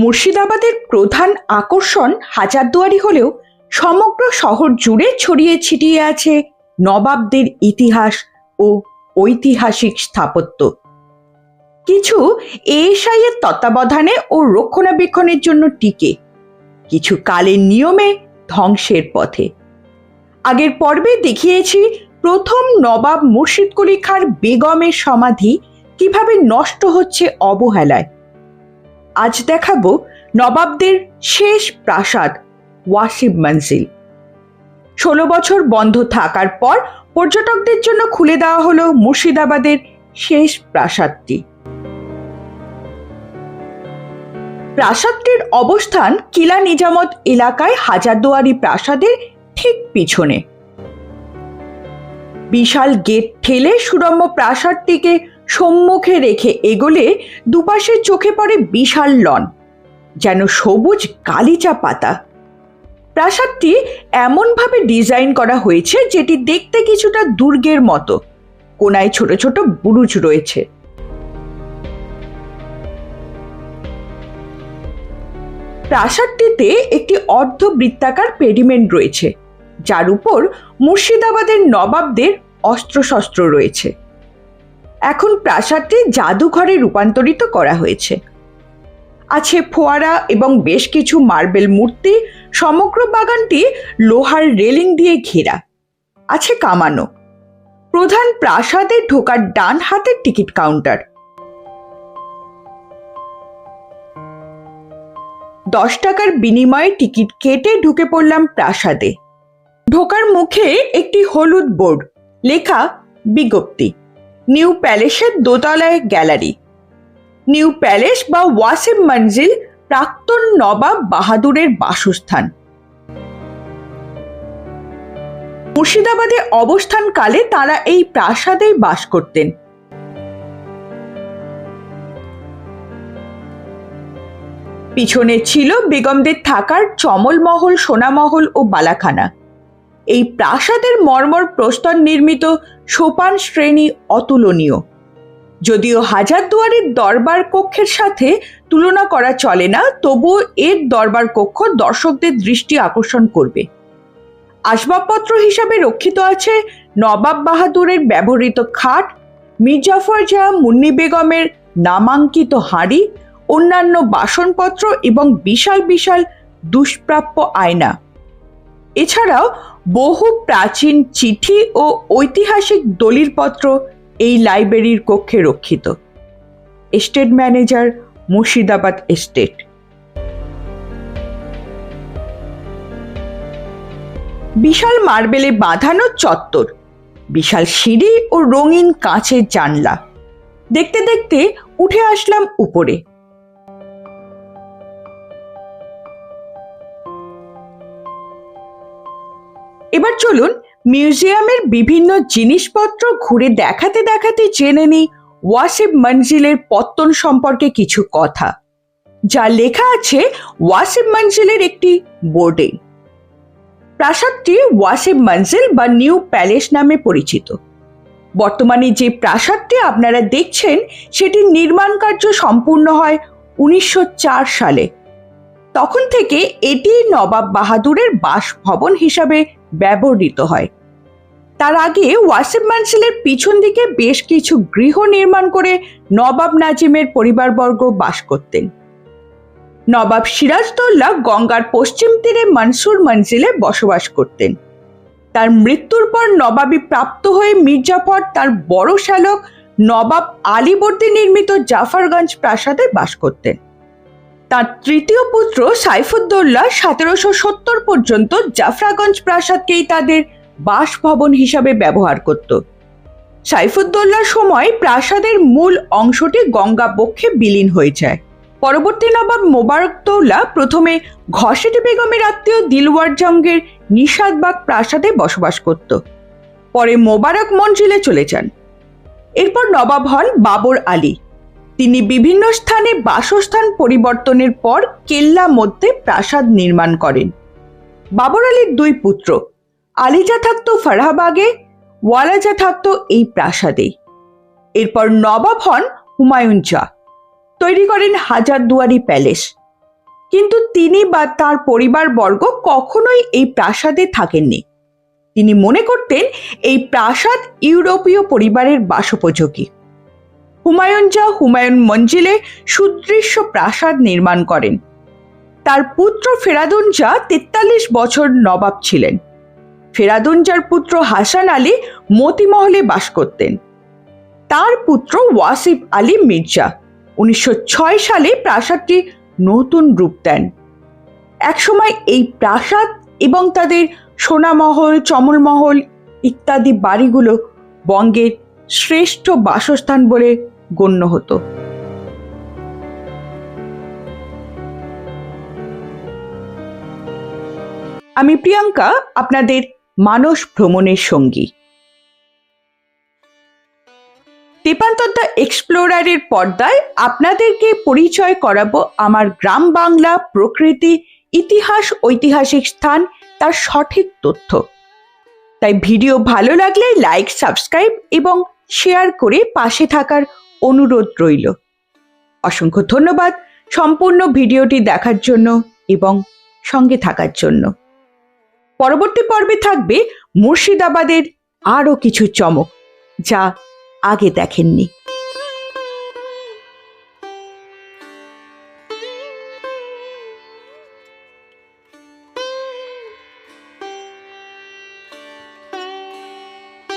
মুর্শিদাবাদের প্রধান আকর্ষণ হাজারদুয়ারি হলেও সমগ্র শহর জুড়ে ছড়িয়ে ছিটিয়ে আছে নবাবদের ইতিহাস ও ঐতিহাসিক স্থাপত্য। কিছু এএসআই এর তত্ত্বাবধানে ও রক্ষণাবেক্ষণের জন্য টিকে, কিছু কালের নিয়মে ধ্বংসের পথে। আগের পর্বে দেখিয়েছি প্রথম নবাব মুর্শিদ কুলি খাঁর বেগমের সমাধি কীভাবে নষ্ট হচ্ছে অবহেলায়। আজ দেখাবো নবাবদের শেষ প্রাসাদ ওয়াসিব মঞ্জিল। ষোলো বছর বন্ধ থাকার পর পর্যটকদের জন্য খুলে দেওয়া হলো মুর্শিদাবাদের শেষ প্রাসাদটি। প্রাসাদটির অবস্থান কিলা নিজামত এলাকায় হাজারদুয়ারি প্রাসাদের ঠিক পিছনে। বিশাল গেট ঠেলে সুরম্য প্রাসাদটিকে সম্মুখে রেখে এগোলে দুপাশে চোখে পড়ে বিশাল লন, যেন সবুজ গালিচা পাতা। প্রাসাদটি এমনভাবে ডিজাইন করা হয়েছে যেটি দেখতে কিছুটা দুর্গের মতো। কোনায় ছোট ছোট বুরুজ রয়েছে। প্রাসাদটিতে একটি অর্ধ বৃত্তাকার পেডিমেন্ট রয়েছে, যার উপর মুর্শিদাবাদের নবাবদের অস্ত্রশস্ত্র রয়েছে। এখন প্রাসাদটি জাদুঘরে রূপান্তরিত করা হয়েছে। আছে ফোয়ারা এবং বেশ কিছু মার্বেল মূর্তি, সমগ্র বাগানটি লোহার রেলিং দিয়ে ঘেরা। আছে কামানো। প্রধান প্রাসাদে ঢোকার ডান হাতের টিকিট কাউন্টার। দশ টাকার বিনিময়ে টিকিট কেটে ঢুকে পড়লাম প্রাসাদে। ঢোকার মুখে একটি হলুদ বোর্ড, লেখা বিজ্ঞপ্তি। নিউ প্যালেসের দোতলায় গ্যালারি। নিউ প্যালেস বা ওয়াসিম মঞ্জিল প্রাক্তন নবাব বাহাদুরের বাসস্থান। মুর্শিদাবাদে অবস্থানকালে তারা এই প্রাসাদেই বাস করতেন। পিছনে ছিল বেগমদের থাকার চমলমহল, সোনামহল ও বালাখানা। এই প্রাসাদের মর্মর প্রস্তর নির্মিত সোপান শ্রেণি অতুলনীয়। যদিও হাজারদুয়ারির দরবার কক্ষের সাথে তুলনা করা চলে না, তবুও এর দরবার কক্ষ দর্শকদের দৃষ্টি আকর্ষণ করবে। আসবাবপত্র হিসাবে রক্ষিত আছে নবাব বাহাদুরের ব্যবহৃত খাট, মির্জাফর জাহ মুন্নি বেগমের নামাঙ্কিত হাঁড়ি, অন্যান্য বাসনপত্র এবং বিশাল বিশাল দুষ্প্রাপ্য আয়না। এছাড়াও বহু প্রাচীন চিঠি ও ঐতিহাসিক দলিলপত্র এই লাইব্রেরির কক্ষে রক্ষিত। Estate manager Murshidabad estate. বিশাল মার্বেলে বাঁধানো চত্বর, বিশাল সিঁড়ি ও রঙিন কাঁচের জানলা। দেখতে দেখতে উঠে আসলাম উপরে। এবার চলুন মিউজিয়ামের বিভিন্ন জিনিসপত্র ঘুরে দেখাতে দেখাতে জেনে নিই ওয়াসিব মঞ্জিলের পত্তন সম্পর্কে কিছু কথা, যা লেখা আছে ওয়াসিব মঞ্জিলের একটি বোর্ডে। প্রাসাদটি ওয়াসিব মঞ্জিল বা নিউ প্যালেস নামে পরিচিত। বর্তমানে যে প্রাসাদটি আপনারা দেখছেন, সেটির নির্মাণ কার্য সম্পূর্ণ হয় উনিশশো চার সালে। তখন থেকে এটি নবাব বাহাদুরের বাসভবন হিসাবে ব্যবহৃত হয়। তার আগে ওয়াসিম মানসিলের পিছন দিকে বেশ কিছু গৃহ নির্মাণ করে নবাব নাজিমের পরিবারবর্গ বাস করতেন। নবাব সিরাজদৌল্লা গঙ্গার পশ্চিম তীরে মনসুর মঞ্জিলে বসবাস করতেন। তার মৃত্যুর পর নবাবী প্রাপ্ত হয়ে মির্জাফর তার বড় শ্যালক নবাব আলীবর্দী নির্মিত জাফরগঞ্জ প্রাসাদে বাস করতেন। তার তৃতীয় পুত্র সাইফুদ্দৌল্লা সতেরোশো সত্তর পর্যন্ত জাফরাগঞ্জ প্রাসাদকেই তাদের বাসভবন হিসাবে ব্যবহার করত। সাইফুদ্দৌল্লার সময় প্রাসাদের মূল অংশটি গঙ্গা বক্ষে বিলীন হয়ে যায়। পরবর্তী নবাব মোবারকদৌল্লা প্রথমে ঘসেটি বেগমের আত্মীয় দিলওয়ার জঙ্গের নিষাদবাগ প্রাসাদে বসবাস করত। পরে মোবারক মঞ্জিলে চলে যান। এরপর নবাব হন বাবর আলী। তিনি বিভিন্ন স্থানে বাসস্থান পরিবর্তনের পর কেল্লা মধ্যে প্রাসাদ নির্মাণ করেন। বাবর আলীর দুই পুত্র, আলিজা থাকতো ফারহাবাগে, ওয়ালাজা থাকতো এই প্রাসাদেই এরপর নবাব হন হুমায়ুন চা তৈরি করেন হাজারদুয়ারি প্যালেস। কিন্তু তিনি বা তার পরিবারবর্গ কখনোই এই প্রাসাদে থাকেননি। তিনি মনে করতেন এই প্রাসাদ ইউরোপীয় পরিবারের বাসোপযোগী। হুমায়ুন শাহ হুমায়ুন মঞ্জিলে সুদৃশ্য প্রাসাদ নির্মাণ করেন। তার পুত্র ফেরাদুন শাহ তেতাল্লিশ বছর নবাব ছিলেন। ফেরাদুন শাহর পুত্র হাসান আলী মতিমহলে বাস করতেন। তার পুত্র ওয়াসিফ আলী মির্জা উনিশশো ছয় সালে প্রাসাদটি নতুন রূপ দেন। একসময় এই প্রাসাদ এবং তাদের সোনামহল, চমলমহল ইত্যাদি বাড়িগুলো বঙ্গের শ্রেষ্ঠ বাসস্থান বলে গণ্য হতো। আমি প্রিয়াঙ্কা, আপনাদের মানস ভ্রমণের সঙ্গী। তেপান্তর এক্সপ্লোরারের পর্দায় আপনাদেরকে পরিচয় করাবো আমার গ্রাম বাংলা, প্রকৃতি, ইতিহাস, ঐতিহাসিক স্থান, তার সঠিক তথ্য। তাই ভিডিও ভালো লাগলে লাইক, সাবস্ক্রাইব এবং শেয়ার করে পাশে থাকার অনুরোধ রইল। অসংখ্য ধন্যবাদ সম্পূর্ণ ভিডিওটি দেখার জন্য এবং সঙ্গে থাকার জন্য। পরবর্তী পর্বে থাকবে মুর্শিদাবাদের আরও কিছু চমক যা আগে দেখেননি।